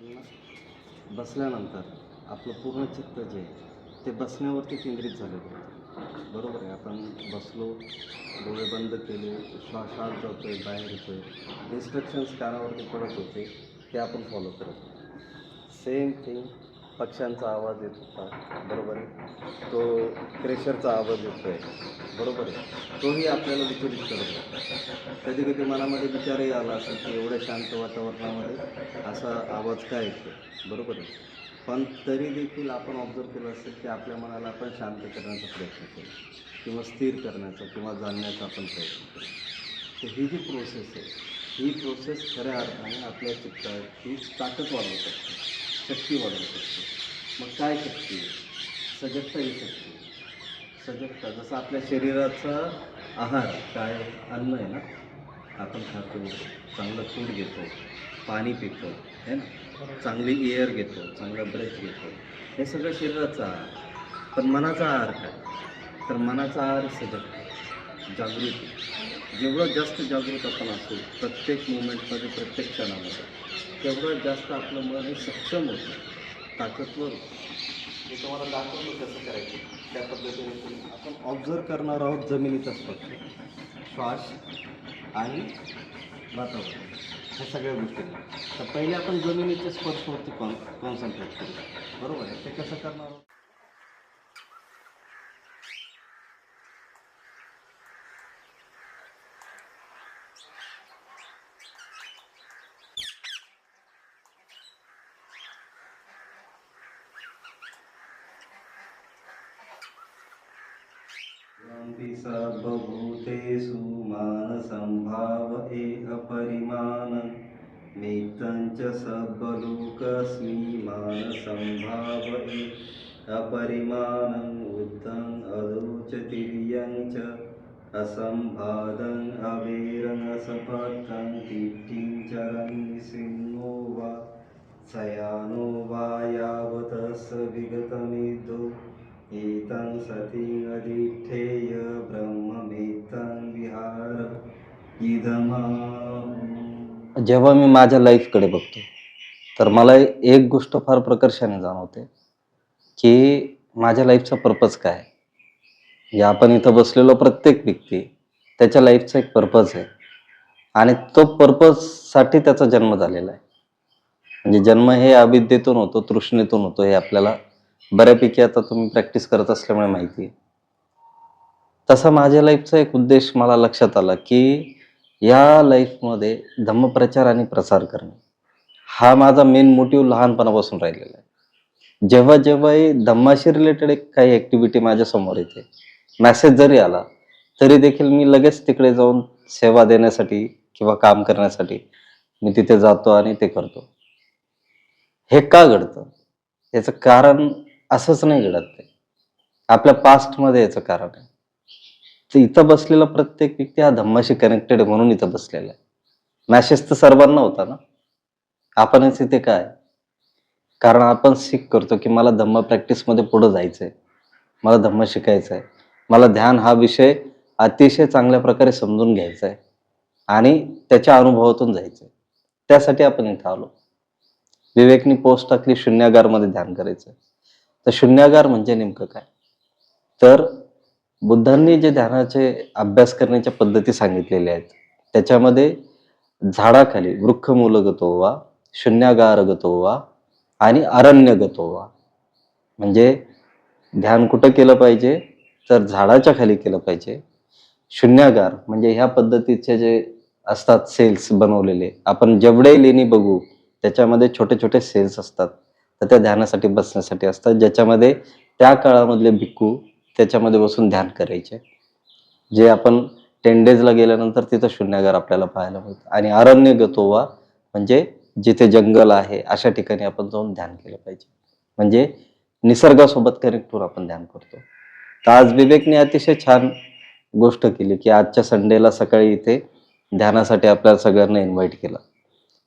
बसल्यानंतर आपलं पूर्ण चित्त जे आहे ते बसण्यावरती केंद्रित झालेलं होतं बरोबर आहे आपण बसलो डोळे बंद केले श्वास आत आहे बाहेर येतो आहे इन्स्ट्रक्शन्स कानावरती पडत होते ते आपण फॉलो करत सेम थिंग पक्ष्यांचा आवाज येत होता. बरोबर आहे? तो क्रेशरचा आवाज येतो आहे बरोबर आहे? तोही आपल्याला विचलित करत होता. कधी कधी मनामध्ये विचारही आला असेल की एवढ्या शांत वातावरणामध्ये असा आवाज काय येतो बरोबर आहे? पण तरी देखील आपण ऑब्झर्व केलं असेल की आपल्या मनाला आपण शांत करण्याचा प्रयत्न केला. किंवा स्थिर करण्याचा किंवा जाणण्याचा आपण प्रयत्न केला. तर ही जी प्रोसेस आहे ही प्रोसेस खऱ्या अर्थाने आपल्या चित्ताची ताकद वाढवू शकते शक्ती वाढवू शकते. मग काय शक्ती? सजगता ही शक्ती. सजगता जसं आपल्या शरीराचा आहार काय अन्न आहे ना आपण खातो चांगलं फूड घेतो पाणी पितो है ना? चांगली एअर घेतो चांगला ब्रेथ घेतो. हे सगळं शरीराचा आहार. पण मनाचा आहार काय? तर मनाचा आहार सजगता जागृती. जेवढं जास्त जागृत आपण असू प्रत्येक मुमेंटमध्ये प्रत्येक क्षणामध्ये तेवढं जास्त आपलं मन हे सक्षम होतं. ताकदवर होतं. मी तुम्हाला दाखवलं कसं करायचं. त्या पद्धतीने आपण ऑब्झर्व करणार आहोत जमिनीचा स्पर्श श्वास आणि वातावरण. ह्या सगळ्या गोष्टींना. तर पहिले आपण जमिनीच्या स्पर्शवरती कॉन कॉन्सन्ट्रेट करू. बरोबर आहे? ते कसं करणार आहोत? यन्ति सर्वभूतेषु मानसम्भाव एह नित्यं च सर्वलोकस्मि मानसम्भाव ए अपरिमाणम् उद्धम् अदोचतिर्यं च असम्भादम् अवेरम् असपथं तिष्ठिं चरन् सिंहो वा। शयानो वा यावतस् विगतमिदो। एतं सती अधिष्ठेय ब्रह्ममेतं विहार। इदमा जेव्हा मी माझ्या लाईफकडे बघतो तर मला एक गोष्ट फार प्रकर्षाने जाणवते की माझ्या लाईफचा पर्पज काय आहे? आपण इथं बसलेलो प्रत्येक व्यक्ती त्याच्या लाईफचा एक पर्पज आहे. आणि तो पर्पजसाठी त्याचा जन्म झालेला आहे. म्हणजे जन्म हे अविद्येतून होतो तृष्णेतून होतो हे आपल्याला बऱ्यापैकी आता तुम्ही प्रॅक्टिस करत असल्यामुळे माहिती आहे. तसा माझ्या लाईफचा एक उद्देश मला लक्षात आला की या लाईफमध्ये धम्मप्रचार आणि प्रसार करणे हा माझा मेन मोटिव्ह लहानपणापासून राहिलेला आहे. जेव्हा जेव्हाही धम्माशी रिलेटेड एक काही ॲक्टिव्हिटी माझ्यासमोर येते मॅसेज जरी आला तरी देखील मी लगेच तिकडे जाऊन सेवा देण्यासाठी किंवा काम करण्यासाठी मी तिथे जातो आणि ते करतो. हे का घडतं? याचं कारण असंच नाही घडत ते. आपल्या पास्टमध्ये याचं कारण आहे. तर इथं बसलेला प्रत्येक व्यक्ती हा धम्माशी कनेक्टेड म्हणून इथं बसलेला आहे. मॅसेज तर सर्वांना होता ना. आपणच इथे काय? कारण आपण सीख करतो की मला धम्म प्रॅक्टिसमध्ये पुढं जायचं आहे मला धम्म शिकायचं आहे मला ध्यान हा विषय अतिशय चांगल्या प्रकारे समजून घ्यायचा आहे आणि त्याच्या अनुभवातून जायचं आहे त्यासाठी आपण इथं आलो. विवेकनी पोस्ट टाकली शून्यागारमध्ये ध्यान करायचं तर शून्यागार म्हणजे नेमकं काय? तर बुद्धांनी जे ध्यानाचे अभ्यास करण्याच्या पद्धती सांगितलेल्या आहेत त्याच्यामध्ये झाडाखाली वृक्ष मूलगतो वा शून्यागारगतो वा आणि अरण्यगतो वा म्हणजे ध्यान कुठं केलं पाहिजे? तर झाडाच्या खाली केलं पाहिजे. शून्यागार म्हणजे ह्या पद्धतीचे जे असतात सेल्स बनवलेले आपण जेवढे लेणी बघू त्याच्यामध्ये छोटे छोटे सेल्स असतात. तर त्या ध्यानासाठी बसण्यासाठी असतात ज्याच्यामध्ये त्या काळामधले भिक्खू त्याच्यामध्ये बसून ध्यान करायचे. जे आपण टेन डेजला गेल्यानंतर तिथं शून्यागार आपल्याला पाहायला मिळतं. आणि अरण्य गतोवा म्हणजे जिथे जंगल आहे अशा ठिकाणी आपण जाऊन ध्यान केलं पाहिजे. म्हणजे निसर्गासोबत कनेक्ट होऊन आपण ध्यान करतो. तर आज विवेकने अतिशय छान गोष्ट केली की आजच्या संडेला सकाळी इथे ध्यानासाठी आपल्याला सगळ्यांना इन्व्हाइट केलं.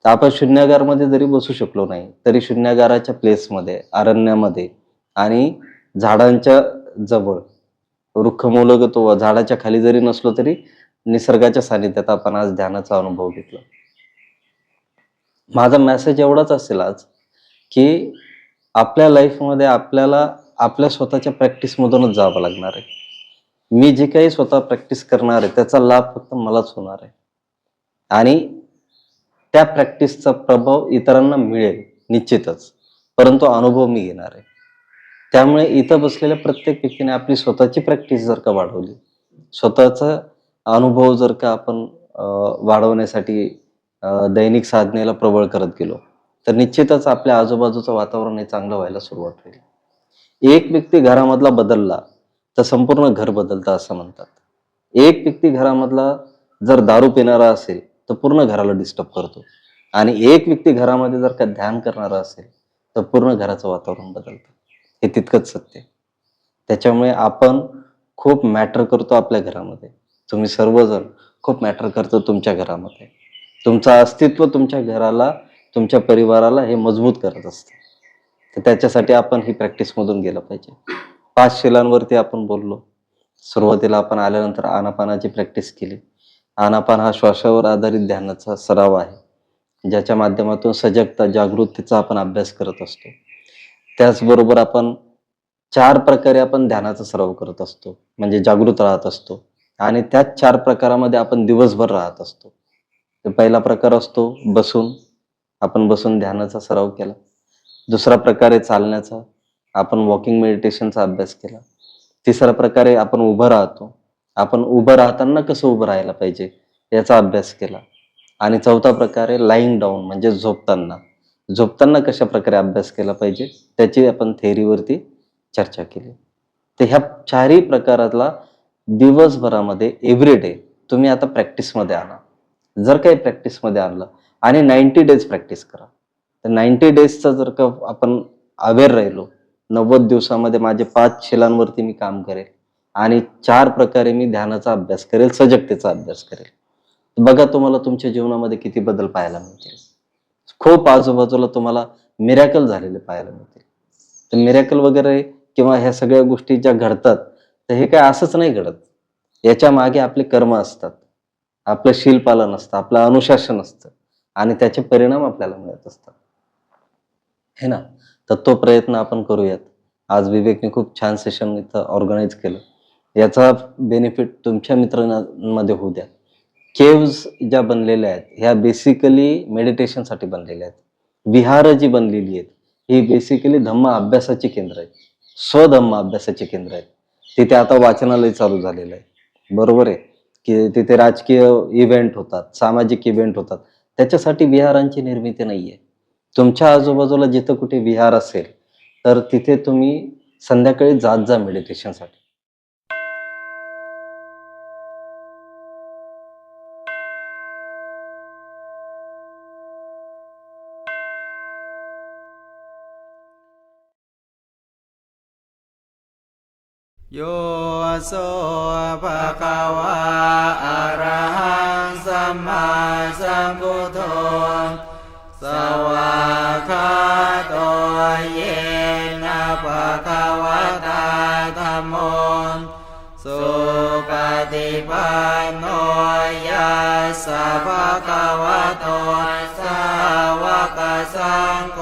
तर आपण शून्यागारमध्ये जरी बसू शकलो नाही तरी शून्यागाराच्या प्लेसमध्ये अरण्यामध्ये आणि झाडांच्या जवळ वृक्षमूलगत तो झाडाच्या खाली जरी नसलो तरी निसर्गाच्या सानिध्यात आपण आज ध्यानाचा अनुभव घेतला. माझा मेसेज एवढाच असेल आज की आपल्या लाईफमध्ये आपल्याला आपल्या स्वतःच्या प्रॅक्टिसमधूनच जावं लागणार आहे. मी जे काही स्वतः प्रॅक्टिस करणार आहे त्याचा लाभ फक्त मलाच होणार आहे. आणि त्या प्रॅक्टिसचा प्रभाव इतरांना मिळेल निश्चितच. परंतु अनुभव मी घेणार आहे. त्यामुळे इथं बसलेल्या प्रत्येक व्यक्तीने आपली स्वतःची प्रॅक्टिस जर का वाढवली स्वतःचा अनुभव जर का आपण वाढवण्यासाठी दैनिक साधनेला प्रबळ करत गेलो तर निश्चितच आपल्या आजूबाजूचं वातावरण हे चांगलं व्हायला सुरुवात होईल. एक व्यक्ती घरामधला बदलला तर संपूर्ण घर बदलतं असं म्हणतात. एक व्यक्ती घरामधला जर दारू पिणारा असेल तर पूर्ण घराला डिस्टर्ब करतो. आणि एक व्यक्ती घरामध्ये जर का ध्यान करणारा असेल तर पूर्ण घराचं वातावरण बदलतं. हे तितकंच सत्य आहे. त्याच्यामुळे आपण खूप मॅटर करतो आपल्या घरामध्ये. तुम्ही सर्वजण खूप मॅटर करतो तुमच्या घरामध्ये. तुमचं अस्तित्व तुमच्या घराला तुमच्या परिवाराला हे मजबूत करत असतं. तर त्याच्यासाठी आपण ही प्रॅक्टिसमधून गेलं पाहिजे. पाच शिलांवरती आपण बोललो. सुरुवातीला आपण आल्यानंतर आनापानाची प्रॅक्टिस केली. आनापान हा श्वासावर आधारित ध्यानाचा सराव आहे. ज्याच्या माध्यमातून सजगता जागृतीचा आपण अभ्यास करत असतो. त्याचबरोबर आपण चार प्रकारे आपण ध्यानाचा सराव करत असतो. म्हणजे जागृत राहत असतो. आणि त्याच चार प्रकारामध्ये आपण दिवसभर राहत असतो. पहिला प्रकार असतो बसून. आपण बसून ध्यानाचा सराव केला. दुसरा प्रकारे चालण्याचा. आपण वॉकिंग मेडिटेशनचा अभ्यास केला. तिसरा प्रकारे आपण उभं राहतो. आपण उभं राहताना कसं उभं राहायला पाहिजे याचा अभ्यास केला. आणि चौथा प्रकारे लाईंग डाऊन म्हणजे झोपताना. झोपताना कशा प्रकारे अभ्यास केला पाहिजे त्याची आपण थेअरीवरती चर्चा केली. तर ह्या चारही प्रकारातला दिवसभरामध्ये एव्हरी डे तुम्ही आता प्रॅक्टिसमध्ये आणा. जर काही प्रॅक्टिसमध्ये आणलं आणि नाईन्टी डेज प्रॅक्टिस करा. तर नाईन्टी डेजचा जर का आपण अवेअर राहिलो नव्वद दिवसामध्ये माझे पाच शिलांवरती मी काम करेल. आणि चार प्रकारे मी ध्यानाचा अभ्यास करेल सजगतेचा अभ्यास करेल. बघा तुम्हाला तुमच्या जीवनामध्ये किती बदल पाहायला मिळतील. खूप आजूबाजूला तुम्हाला मिरॅकल झालेले पाहायला मिळतील. तर मिरॅकल वगैरे किंवा ह्या सगळ्या गोष्टी ज्या घडतात तर हे काय असंच नाही घडत. याच्या मागे आपले कर्म असतात. आपलं शीलपालन असतं आपलं अनुशासन असतं आणि त्याचे परिणाम आपल्याला मिळत असतात. हे ना? तर तो प्रयत्न आपण करूयात. आज विवेकने खूप छान सेशन इथं ऑर्गनाईज केलं. याचा बेनिफिट तुमच्या मित्रांमध्ये होऊ द्या. केव्ज ज्या बनलेल्या आहेत ह्या बेसिकली मेडिटेशनसाठी बनलेल्या आहेत. विहार जी बनलेली आहेत ही बेसिकली धम्म अभ्यासाची केंद्र आहेत. स्वधम्म अभ्यासाची केंद्र आहेत. तिथे आता वाचनालय चालू झालेलं आहे. बरोबर आहे? की तिथे राजकीय इव्हेंट होतात सामाजिक इव्हेंट होतात. त्याच्यासाठी विहारांची निर्मिती नाही आहे तुमच्या आजूबाजूला जिथं कुठे विहार असेल तर तिथे तुम्ही संध्याकाळी जात जा मेडिटेशनसाठी โยโสภะคะวะอะระหังสัมมาสัมพุทโธสวะคาโตเยนะภะคะวะตาธรมโมสุปฏิปันโนยัสสะภะคะวะโตสาวกสังโฆ